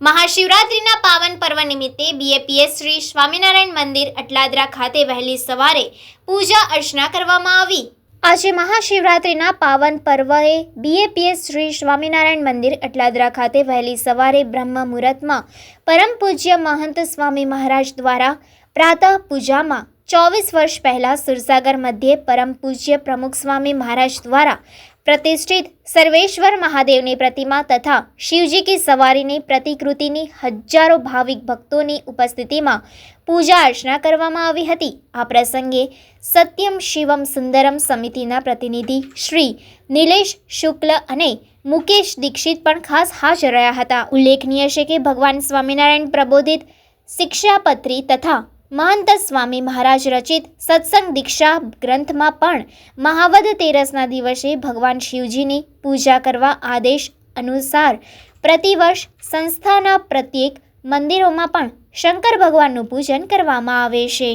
મહાશિવરાત્રિના પાવન પર્વ નિમિત્તે બીએપીએસ શ્રી સ્વામિનારાયણ મંદિર અટલાદરા ખાતે વહેલી સવારે પૂજા અર્ચના કરવામાં આવી. આજે મહાશિવરાત્રિના પાવન પર્વએ બીએપીએસ શ્રી સ્વામિનારાયણ મંદિર અટલાદરા ખાતે વહેલી સવારે બ્રહ્મ મુહૂર્તમાં પરમ પૂજ્ય મહંત સ્વામી મહારાજ દ્વારા પ્રાતઃ પૂજામાં ચોવીસ વર્ષ પહેલાં સુરસાગર મધ્યે પરમ પૂજ્ય પ્રમુખ સ્વામી મહારાજ દ્વારા પ્રતિષ્ઠિત સર્વેશ્વર મહાદેવની પ્રતિમા તથા શિવજી કી સવારીની પ્રતિકૃતિની હજારો ભાવિક ભક્તોની ઉપસ્થિતિમાં પૂજા અર્ચના કરવામાં આવી હતી. આ પ્રસંગે સત્યમ શિવમ સુંદરમ સમિતિના પ્રતિનિધિ શ્રી નિલેશ શુક્લ અને મુકેશ દીક્ષિત પણ ખાસ હાજર રહ્યા હતા. ઉલ્લેખનીય છે કે ભગવાન સ્વામિનારાયણ પ્રબોધિત શિક્ષાપત્રી તથા મહંત સ્વામી મહારાજ રચિત સત્સંગ દીક્ષા ગ્રંથમાં પણ મહાવદ તેરસના દિવસે ભગવાન શિવજીની પૂજા કરવા આદેશ અનુસાર પ્રતિવર્ષ સંસ્થાના પ્રત્યેક મંદિરોમાં પણ શંકર ભગવાનનું પૂજન કરવામાં આવે છે.